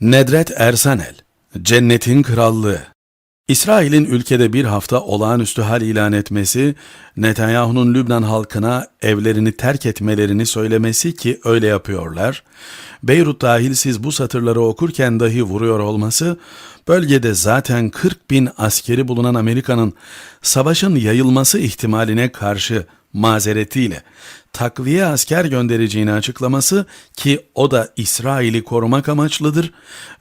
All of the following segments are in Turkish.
Nedret Ersanel, Cennetin Krallığı. İsrail'in ülkede bir hafta olağanüstü hal ilan etmesi, Netanyahu'nun Lübnan halkına evlerini terk etmelerini söylemesi ki öyle yapıyorlar, Beyrut dahil siz bu satırları okurken dahi vuruyor olması, bölgede zaten 40 bin askeri bulunan Amerika'nın savaşın yayılması ihtimaline karşı mazeretiyle takviye asker göndereceğini açıklaması ki o da İsrail'i korumak amaçlıdır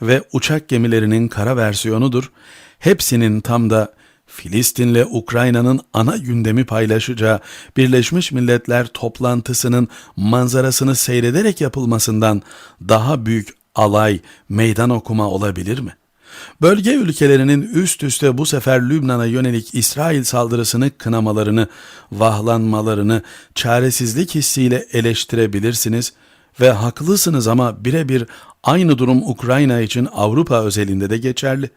ve uçak gemilerinin kara versiyonudur. Hepsinin tam da Filistin'le Ukrayna'nın ana gündemi paylaşacağı Birleşmiş Milletler toplantısının manzarasını seyrederek yapılmasından daha büyük alay, meydan okuma olabilir mi? Bölge ülkelerinin üst üste bu sefer Lübnan'a yönelik İsrail saldırısını kınamalarını, vahlanmalarını çaresizlik hissiyle eleştirebilirsiniz ve haklısınız ama birebir aynı durum Ukrayna için Avrupa özelinde de geçerli.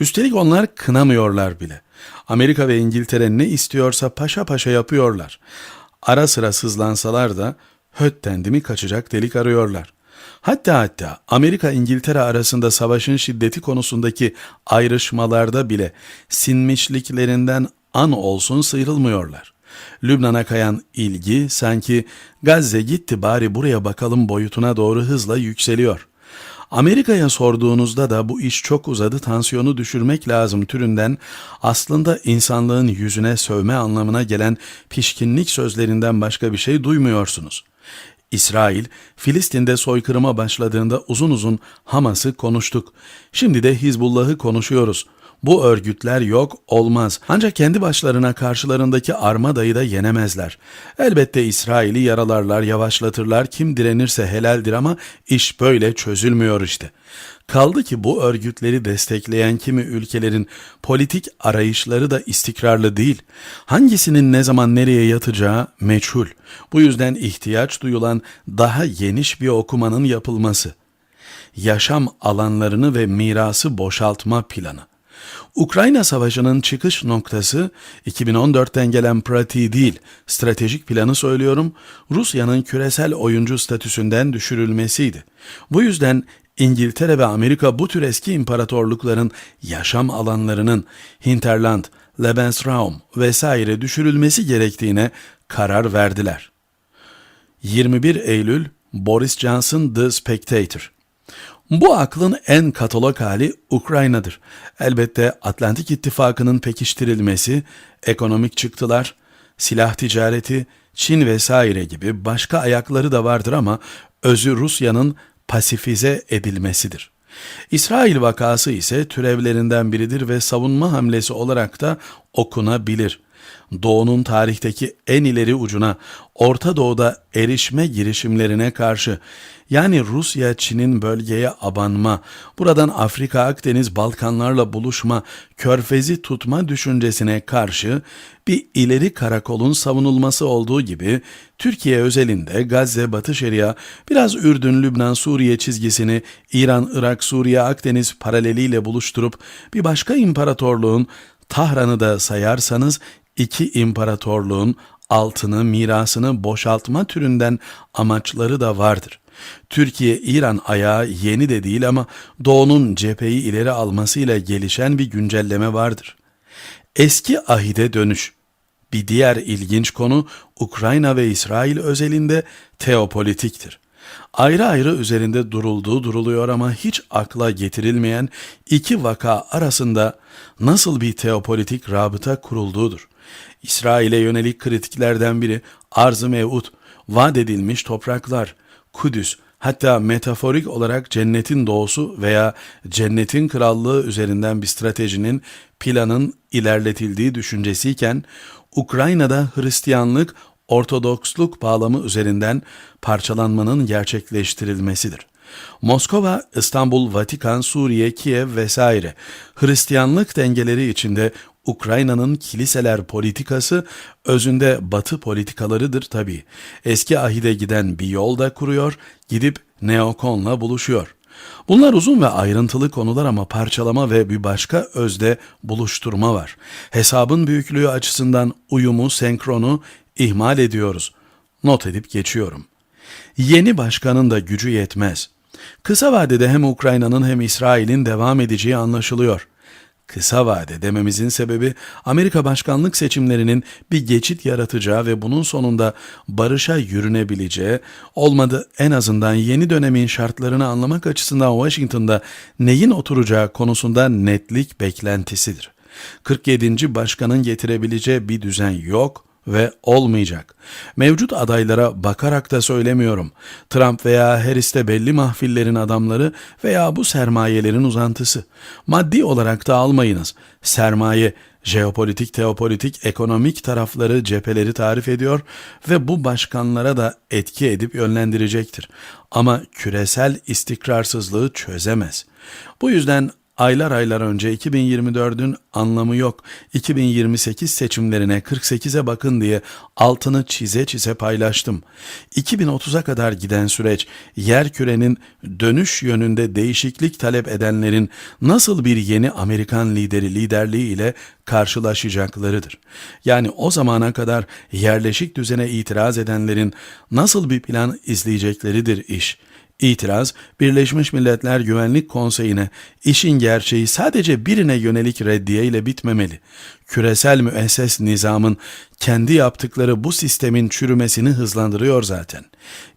Üstelik onlar kınamıyorlar bile. Amerika ve İngiltere ne istiyorsa paşa paşa yapıyorlar. Ara sıra sızlansalar da hötten mi kaçacak delik arıyorlar. Hatta hatta Amerika İngiltere arasında savaşın şiddeti konusundaki ayrışmalarda bile sinmişliklerinden an olsun sıyrılmıyorlar. Lübnan'a kayan ilgi sanki Gazze gitti bari buraya bakalım boyutuna doğru hızla yükseliyor. Amerika'ya sorduğunuzda da bu iş çok uzadı tansiyonu düşürmek lazım türünden aslında insanlığın yüzüne sövme anlamına gelen pişkinlik sözlerinden başka bir şey duymuyorsunuz. İsrail, Filistin'de soykırıma başladığında uzun uzun Hamas'ı konuştuk. Şimdi de Hizbullah'ı konuşuyoruz. Bu örgütler yok olmaz. Ancak kendi başlarına karşılarındaki armadayı da yenemezler. Elbette İsrail'i yaralarlar, yavaşlatırlar. Kim direnirse helaldir ama iş böyle çözülmüyor işte. Kaldı ki bu örgütleri destekleyen kimi ülkelerin politik arayışları da istikrarlı değil. Hangisinin ne zaman nereye yatacağı meçhul. Bu yüzden ihtiyaç duyulan daha geniş bir okumanın yapılması. Yaşam alanlarını ve mirası boşaltma planı. Ukrayna Savaşı'nın çıkış noktası 2014'ten gelen pratiği değil, stratejik planı söylüyorum, Rusya'nın küresel oyuncu statüsünden düşürülmesiydi. Bu yüzden İngiltere ve Amerika bu tür eski imparatorlukların yaşam alanlarının Hinterland, Lebensraum vesaire düşürülmesi gerektiğine karar verdiler. 21 Eylül Boris Johnson The Spectator bu aklın en katalog hali Ukrayna'dır. Elbette Atlantik İttifakı'nın pekiştirilmesi, ekonomik çıktılar, silah ticareti, Çin vesaire gibi başka ayakları da vardır ama özü Rusya'nın pasifize edilmesidir. İsrail vakası ise türevlerinden biridir ve savunma hamlesi olarak da okunabilir. Doğu'nun tarihteki en ileri ucuna Orta Doğu'da erişme girişimlerine karşı yani Rusya Çin'in bölgeye abanma, buradan Afrika, Akdeniz, Balkanlarla buluşma, körfezi tutma düşüncesine karşı bir ileri karakolun savunulması olduğu gibi Türkiye özelinde Gazze, Batı Şeria, biraz Ürdün, Lübnan, Suriye çizgisini İran, Irak, Suriye, Akdeniz paraleliyle buluşturup bir başka imparatorluğun Tahran'ı da sayarsanız iki imparatorluğun altını, mirasını boşaltma türünden amaçları da vardır. Türkiye-İran ayağı yeni de değil ama Doğu'nun cepheyi ileri almasıyla gelişen bir güncelleme vardır. Eski ahide dönüş. Bir diğer ilginç konu Ukrayna ve İsrail özelinde teopolitiktir. Ayrı ayrı üzerinde durulduğu duruluyor ama hiç akla getirilmeyen iki vaka arasında nasıl bir teopolitik rabıta kurulduğudur. İsrail'e yönelik kritiklerden biri arz-ı mevut, vaat edilmiş topraklar, Kudüs, hatta metaforik olarak cennetin doğusu veya cennetin krallığı üzerinden bir stratejinin, planın ilerletildiği düşüncesiyken, Ukrayna'da Hristiyanlık, Ortodoksluk bağlamı üzerinden parçalanmanın gerçekleştirilmesidir. Moskova, İstanbul, Vatikan, Suriye, Kiev vesaire Hristiyanlık dengeleri içinde Ukrayna'nın kiliseler politikası özünde batı politikalarıdır tabii. Eski ahide giden bir yol da kuruyor, gidip neokonla buluşuyor. Bunlar uzun ve ayrıntılı konular ama parçalama ve bir başka özde buluşturma var. Hesabın büyüklüğü açısından uyumu, senkronu ihmal ediyoruz. Not edip geçiyorum. Yeni başkanın da gücü yetmez. Kısa vadede hem Ukrayna'nın hem İsrail'in devam edeceği anlaşılıyor. Kısa vade dememizin sebebi Amerika başkanlık seçimlerinin bir geçit yaratacağı ve bunun sonunda barışa yürünebileceği, olmadı en azından yeni dönemin şartlarını anlamak açısından Washington'da neyin oturacağı konusunda netlik beklentisidir. 47. başkanın getirebileceği bir düzen yok ve olmayacak. Mevcut adaylara bakarak da söylemiyorum. Trump veya Harris de belli mahfillerin adamları veya bu sermayelerin uzantısı. Maddi olarak da almayınız. Sermaye jeopolitik, teopolitik, ekonomik tarafları, cepheleri tarif ediyor ve bu başkanlara da etki edip yönlendirecektir. Ama küresel istikrarsızlığı çözemez. Bu yüzden Aylar aylar önce 2024'ün anlamı yok. 2028 seçimlerine 48'e bakın diye altını çize çize paylaştım. 2030'a kadar giden süreç yer kürenin dönüş yönünde değişiklik talep edenlerin nasıl bir yeni Amerikan lideri liderliği ile karşılaşacaklarıdır. Yani o zamana kadar yerleşik düzene itiraz edenlerin nasıl bir plan izleyecekleridir iş.'' İtiraz, Birleşmiş Milletler Güvenlik Konseyi'ne işin gerçeği sadece birine yönelik reddiye ile bitmemeli. Küresel müesses nizamın kendi yaptıkları bu sistemin çürümesini hızlandırıyor zaten.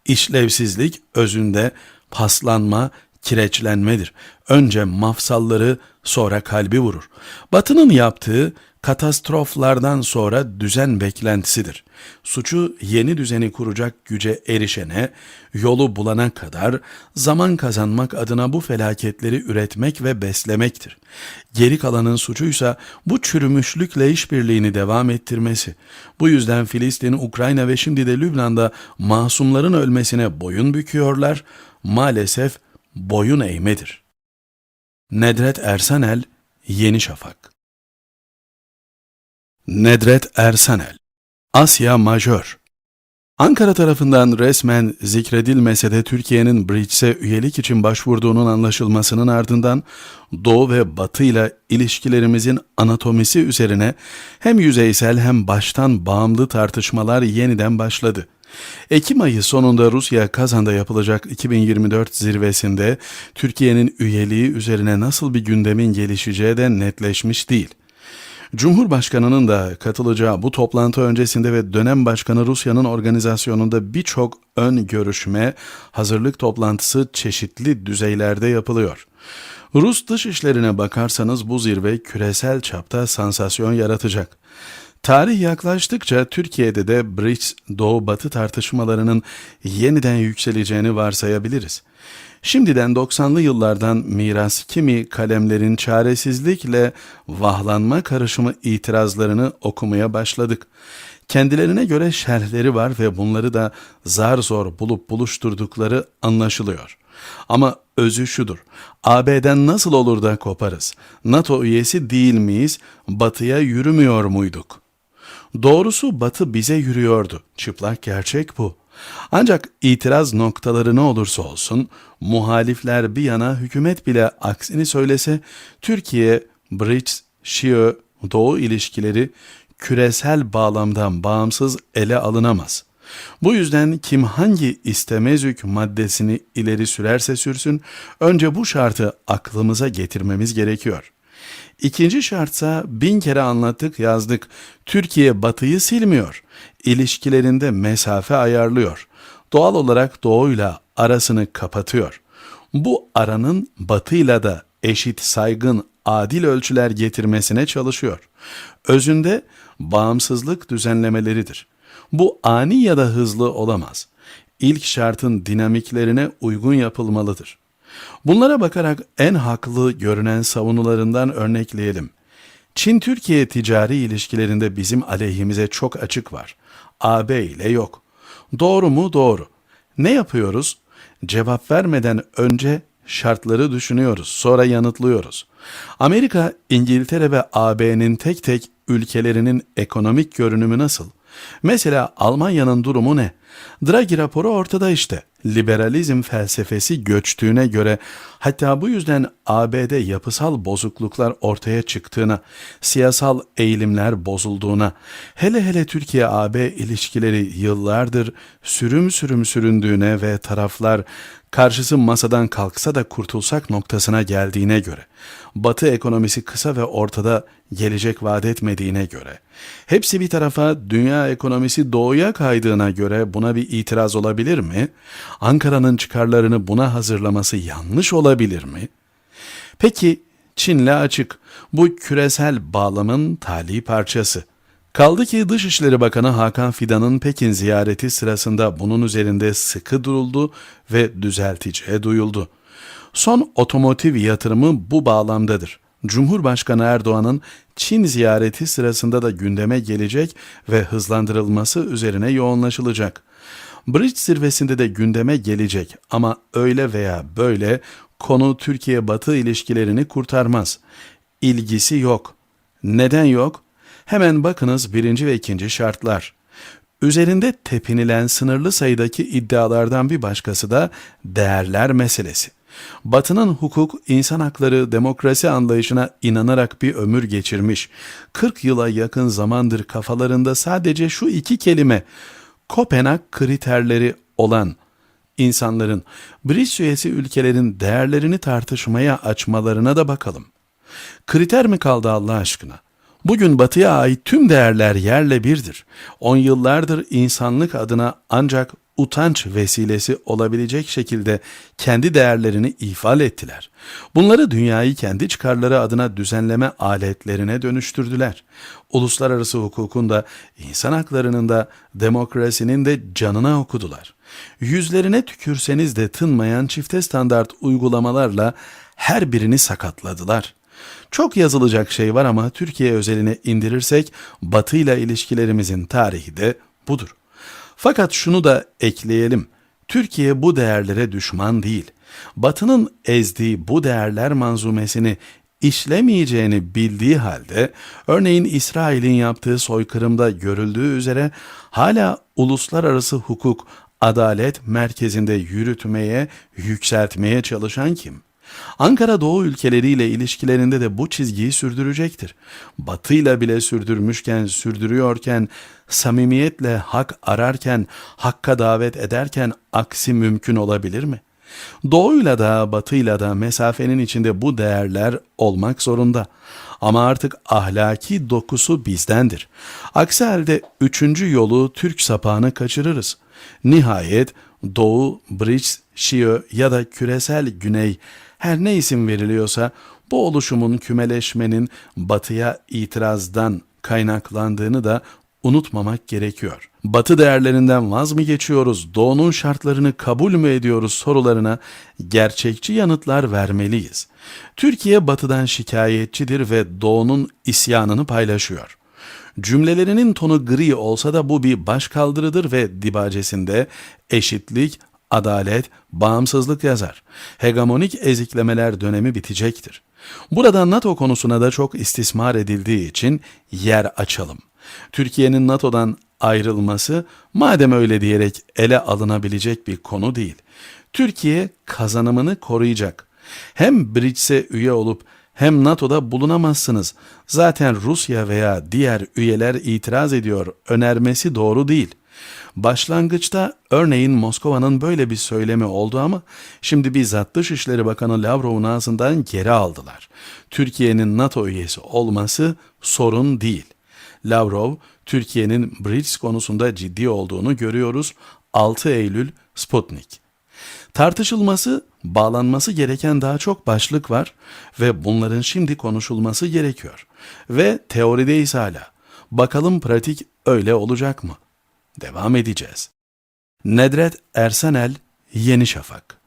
İşlevsizlik özünde paslanma, kireçlenmedir. Önce mafsalları sonra kalbi vurur. Batı'nın yaptığı katastroflardan sonra düzen beklentisidir. Suçu yeni düzeni kuracak güce erişene, yolu bulana kadar zaman kazanmak adına bu felaketleri üretmek ve beslemektir. Geri kalanın suçuysa bu çürümüşlükle işbirliğini devam ettirmesi. Bu yüzden Filistin, Ukrayna ve şimdi de Lübnan'da masumların ölmesine boyun büküyorlar, maalesef boyun eğmedir. Nedret Ersanel, Yeni Şafak Nedret Ersanel Asya Majör Ankara tarafından resmen zikredilmese de Türkiye'nin BRICS'e üyelik için başvurduğunun anlaşılmasının ardından Doğu ve Batı ile ilişkilerimizin anatomisi üzerine hem yüzeysel hem baştan bağımlı tartışmalar yeniden başladı. Ekim ayı sonunda Rusya Kazan'da yapılacak 2024 zirvesinde Türkiye'nin üyeliği üzerine nasıl bir gündemin gelişeceği de netleşmiş değil. Cumhurbaşkanının da katılacağı bu toplantı öncesinde ve dönem başkanı Rusya'nın organizasyonunda birçok ön görüşme, hazırlık toplantısı çeşitli düzeylerde yapılıyor. Rus dışişlerine bakarsanız bu zirve küresel çapta sansasyon yaratacak. Tarih yaklaştıkça Türkiye'de de BRICS Doğu-Batı tartışmalarının yeniden yükseleceğini varsayabiliriz. Şimdiden 90'lı yıllardan miras kimi kalemlerin çaresizlikle vahlanma karışımı itirazlarını okumaya başladık. Kendilerine göre şerhleri var ve bunları da zar zor bulup buluşturdukları anlaşılıyor. Ama özü şudur. AB'den nasıl olur da koparız? NATO üyesi değil miyiz? Batıya yürümüyor muyduk? Doğrusu Batı bize yürüyordu. Çıplak gerçek bu. Ancak itiraz noktaları ne olursa olsun, muhalifler bir yana hükümet bile aksini söylese, Türkiye, BRICS, Şio, Doğu ilişkileri küresel bağlamdan bağımsız ele alınamaz. Bu yüzden kim hangi istemezük maddesini ileri sürerse sürsün, önce bu şartı aklımıza getirmemiz gerekiyor. İkinci şartsa bin kere anlattık yazdık. Türkiye batıyı silmiyor. İlişkilerinde mesafe ayarlıyor. Doğal olarak doğuyla arasını kapatıyor. Bu aranın batıyla da eşit, saygın, adil ölçüler getirmesine çalışıyor. Özünde bağımsızlık düzenlemeleridir. Bu ani ya da hızlı olamaz. İlk şartın dinamiklerine uygun yapılmalıdır. Bunlara bakarak en haklı görünen savunularından örnekleyelim. Çin-Türkiye ticari ilişkilerinde bizim aleyhimize çok açık var. AB ile yok. Doğru mu? Doğru. Ne yapıyoruz? Cevap vermeden önce şartları düşünüyoruz, sonra yanıtlıyoruz. Amerika, İngiltere ve AB'nin tek tek ülkelerinin ekonomik görünümü nasıl? Mesela Almanya'nın durumu ne? Draghi raporu ortada işte. liberalizm felsefesi göçtüğüne göre hatta bu yüzden ABD yapısal bozukluklar ortaya çıktığına, siyasal eğilimler bozulduğuna, hele hele Türkiye-AB ilişkileri yıllardır sürüm sürüm süründüğüne ve taraflar karşısı masadan kalksa da kurtulsak noktasına geldiğine göre, Batı ekonomisi kısa ve ortada gelecek vaat etmediğine göre, hepsi bir tarafa dünya ekonomisi doğuya kaydığına göre buna bir itiraz olabilir mi? Ankara'nın çıkarlarını buna hazırlaması yanlış olabilir mi? Peki Çin'le açık bu küresel bağlamın tali parçası. Kaldı ki Dışişleri Bakanı Hakan Fidan'ın Pekin ziyareti sırasında bunun üzerinde sıkı duruldu ve düzelticiye duyuldu. Son otomotiv yatırımı bu bağlamdadır. Cumhurbaşkanı Erdoğan'ın Çin ziyareti sırasında da gündeme gelecek ve hızlandırılması üzerine yoğunlaşılacak. Bridge zirvesinde de gündeme gelecek ama öyle veya böyle konu Türkiye-Batı ilişkilerini kurtarmaz. İlgisi yok. Neden yok? Hemen bakınız birinci ve ikinci şartlar. Üzerinde tepinilen sınırlı sayıdaki iddialardan bir başkası da değerler meselesi. Batı'nın hukuk, insan hakları, demokrasi anlayışına inanarak bir ömür geçirmiş. 40 yıla yakın zamandır kafalarında sadece şu iki kelime Kopenhag kriterleri olan insanların BRICS üyesi ülkelerin değerlerini tartışmaya açmalarına da bakalım. Kriter mi kaldı Allah aşkına? Bugün batıya ait tüm değerler yerle birdir. On yıllardır insanlık adına ancak utanç vesilesi olabilecek şekilde kendi değerlerini ifade ettiler. Bunları dünyayı kendi çıkarları adına düzenleme aletlerine dönüştürdüler. Uluslararası hukukun da, insan haklarının da, demokrasinin de canına okudular. Yüzlerine tükürseniz de tınmayan çifte standart uygulamalarla her birini sakatladılar. Çok yazılacak şey var ama Türkiye özeline indirirsek Batı ile ilişkilerimizin tarihi de budur. Fakat şunu da ekleyelim. Türkiye bu değerlere düşman değil. Batı'nın ezdiği bu değerler manzumesini işlemeyeceğini bildiği halde örneğin İsrail'in yaptığı soykırımda görüldüğü üzere hala uluslararası hukuk, adalet merkezinde yürütmeye, yükseltmeye çalışan kim? Ankara Doğu ülkeleriyle ilişkilerinde de bu çizgiyi sürdürecektir. Batı'yla bile sürdürmüşken, sürdürüyorken, samimiyetle hak ararken, hakka davet ederken aksi mümkün olabilir mi? Doğuyla da batıyla da mesafenin içinde bu değerler olmak zorunda. Ama artık ahlaki dokusu bizdendir. Aksi halde üçüncü yolu Türk sapağını kaçırırız. Nihayet Doğu, Brics, Şio ya da küresel güney her ne isim veriliyorsa bu oluşumun kümeleşmenin batıya itirazdan kaynaklandığını da unutmamak gerekiyor. Batı değerlerinden vaz mı geçiyoruz, doğunun şartlarını kabul mü ediyoruz sorularına gerçekçi yanıtlar vermeliyiz. Türkiye batıdan şikayetçidir ve doğunun isyanını paylaşıyor. Cümlelerinin tonu gri olsa da bu bir başkaldırıdır ve dibacesinde eşitlik, adalet, bağımsızlık yazar. Hegemonik eziklemeler dönemi bitecektir. Burada NATO konusuna da çok istismar edildiği için yer açalım. Türkiye'nin NATO'dan ayrılması madem öyle diyerek ele alınabilecek bir konu değil. Türkiye kazanımını koruyacak. Hem BRICS'e üye olup hem NATO'da bulunamazsınız. Zaten Rusya veya diğer üyeler itiraz ediyor. Önermesi doğru değil. Başlangıçta örneğin Moskova'nın böyle bir söylemi oldu ama şimdi bizzat Dışişleri Bakanı Lavrov'un ağzından geri aldılar. Türkiye'nin NATO üyesi olması sorun değil. Lavrov, Türkiye'nin BRICS konusunda ciddi olduğunu görüyoruz. 6 Eylül Sputnik. Tartışılması, bağlanması gereken daha çok başlık var ve bunların şimdi konuşulması gerekiyor. Ve teorideyiz hala. Bakalım pratik öyle olacak mı? Devam edeceğiz. Nedret Ersenel, Yeni Şafak